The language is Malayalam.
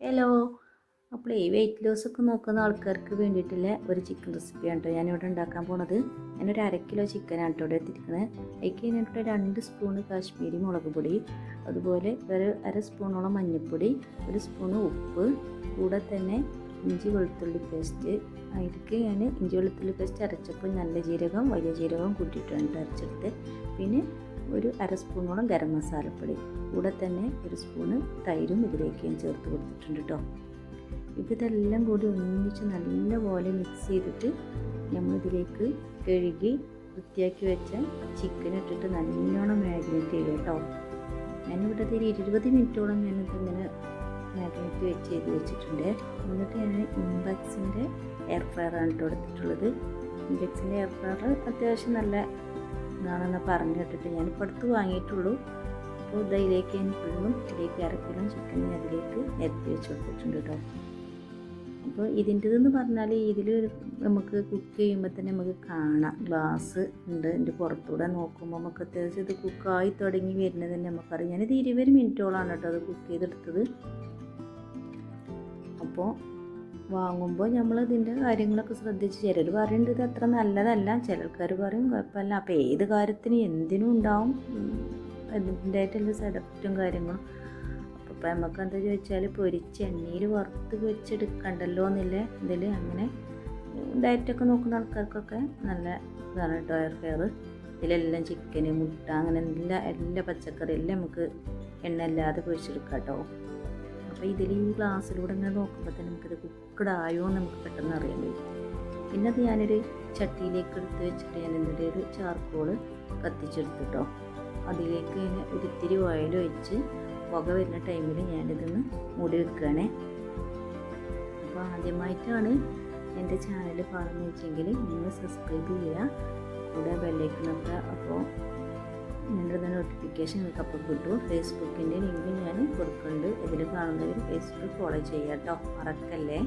ഹലോ. അപ്പോൾ ഈ വെയിറ്റ് ലോസ് ഒക്കെ നോക്കുന്ന ആൾക്കാർക്ക് വേണ്ടിയിട്ടുള്ള ഒരു ചിക്കൻ റെസിപ്പിയാണ് കേട്ടോ ഞാനിവിടെ ഉണ്ടാക്കാൻ പോണത്. ഞാനൊരു അര കിലോ ചിക്കനാണ് കേട്ടോ ഇവിടെ എത്തിയിരിക്കുന്നത് അതിലേക്ക് രണ്ട് സ്പൂണ് കാശ്മീരി മുളക് പൊടി അതുപോലെ ഒരു അര സ്പൂണോളം മഞ്ഞൾപ്പൊടി ഒരു സ്പൂണ് ഉപ്പ് കൂടെ തന്നെ ഇഞ്ചി വെളുത്തുള്ളി പേസ്റ്റ് അതിലേക്ക് ഞാൻ ഇഞ്ചി വെളുത്തുള്ളി പേസ്റ്റ് അരച്ചപ്പോൾ നല്ല ജീരകം വലിയ ജീരകം കൂട്ടിയിട്ടുണ്ട് അരച്ചെടുത്ത്. പിന്നെ ഒരു അര സ്പൂണോളം ഗരം മസാലപ്പൊടി. കൂടെ തന്നെ ഒരു സ്പൂണ് തൈരും ഇതിലേക്ക് ഞാൻ ചേർത്ത് കൊടുത്തിട്ടുണ്ട് കേട്ടോ ഇപ്പോൾ ഇതെല്ലാം കൂടി ഒന്നിച്ച് നല്ലപോലെ മിക്സ് ചെയ്തിട്ട് നമ്മളിതിലേക്ക് കഴുകി വൃത്തിയാക്കി വെച്ച ചിക്കൻ ഇട്ടിട്ട് നല്ലോണം മാഗ്നേറ്റ് ചെയ്യുക കേട്ടോ ഞാനിവിടെ ഒരു ഇരുപത് മിനിറ്റോളം ഞാനിതിങ്ങനെ മാഗ്നേറ്റ് വെച്ച് ചെയ്ത് വെച്ചിട്ടുണ്ട്. എന്നിട്ട് ഞാൻ ഇമ്പക്സിന്റെ എയർ ഫ്രയറാണ് കേട്ടോ എടുത്തിട്ടുള്ളത്. ഇമ്പക്സിന്റെ എയർ ഫ്രയർ അത്യാവശ്യം നല്ല ഇതാണെന്ന് പറഞ്ഞു കേട്ടിട്ട് ഞാനിപ്പോൾ അടുത്ത് വാങ്ങിയിട്ടുള്ളൂ. അപ്പോൾ ഇതിലേക്ക് ഞാൻ ഫുള്ളും ഇതിലേക്ക് അരക്കിലും ചിക്കൻ അതിലേക്ക് നിരത്തി വെച്ച് കൊടുത്തിട്ടുണ്ട് കേട്ടോ. അപ്പോൾ ഇതിന്റെതെന്ന് പറഞ്ഞാൽ ഇതിൽ നമുക്ക് കുക്ക് ചെയ്യുമ്പോൾ തന്നെ നമുക്ക് കാണാം. ഗ്ലാസ് ഉണ്ട് എന്റെ പുറത്തൂടെ നോക്കുമ്പോൾ നമുക്ക് അത്യാവശ്യം ഇത് കുക്കായി തുടങ്ങി വരുന്നത് തന്നെ നമുക്കറിയാം. ഞാനിത് ഇരുപത് മിനിറ്റോളാണ് കേട്ടോ അത് കുക്ക് ചെയ്തെടുത്തത്. അപ്പോൾ വാങ്ങുമ്പോൾ നമ്മൾ ഇതിന്റെ കാര്യങ്ങളൊക്കെ ശ്രദ്ധിച്ച് ചിലർ പറയുന്നത് ഇത് അത്ര നല്ലതല്ല ചിലർക്കാർ പറയും കുഴപ്പമില്ല. അപ്പോൾ ഏത് കാര്യത്തിന് എന്തിനും ഉണ്ടാവും. അതിന്റെതായിട്ടുള്ള സൈഡ് എഫക്റ്റും കാര്യങ്ങളും. അപ്പോൾ നമുക്ക് എന്താ ചോദിച്ചാൽ പൊരിച്ച് എണ്ണയിൽ വറുത്ത് വെച്ചെടുക്കണ്ടല്ലോ എന്നില്ല? ഇതിൽ അങ്ങനെ ഡയറ്റൊക്കെ നോക്കുന്ന ആൾക്കാർക്കൊക്കെ നല്ല ഇതാണ് കേട്ടോ ഫെയർ ഇതിലെല്ലാം ചിക്കന് മുട്ട അങ്ങനെ എല്ലാ എല്ലാ പച്ചക്കറി എല്ലാം നമുക്ക് എണ്ണ അല്ലാതെ പൊരിച്ചെടുക്കാം കേട്ടോ അപ്പോൾ ഇതിൽ ഈ ഗ്ലാസ്സിലൂടെ ഇങ്ങനെ നോക്കുമ്പോൾ തന്നെ നമുക്കിത് കുക്കഡ് ആയോ എന്ന് നമുക്ക് പെട്ടെന്ന് അറിയാൻ പറ്റും പിന്നെ അത് ഞാനൊരു ചട്ടിയിലേക്ക് എടുത്ത് വെച്ചിട്ട് ഞാൻ എന്നിട്ട് ഒരു ചാർക്കോൾ കത്തിച്ചെടുത്തിട്ടോ അതിലേക്ക് ഞാൻ ഒരിത്തിരി ഓയിൽ ഒഴിച്ച് പുക വരുന്ന ടൈമിൽ ഞാനിതൊന്ന് മൂടി വെക്കുകയാണേ. അപ്പോൾ ആദ്യമായിട്ടാണ് എന്റെ ചാനൽ പറഞ്ഞു വെച്ചെങ്കിൽ നിങ്ങൾ സബ്സ്ക്രൈബ് ചെയ്യുക. കൂടെ ബെല്ലൈക്കണൊക്കെ അപ്പോൾ നിങ്ങളുടെ നോട്ടിഫിക്കേഷൻ നിങ്ങൾക്ക് അപ്പോൾ കിട്ടും. ഫേസ്ബുക്കിന്റെ ലിങ്ക് ഞാൻ കൊടുക്കുന്നുണ്ട്. ഇതിൽ കാണുന്നവർ ഫേസ്ബുക്ക് ഫോളോ ചെയ്യാം കേട്ടോ മറക്കല്ലേ?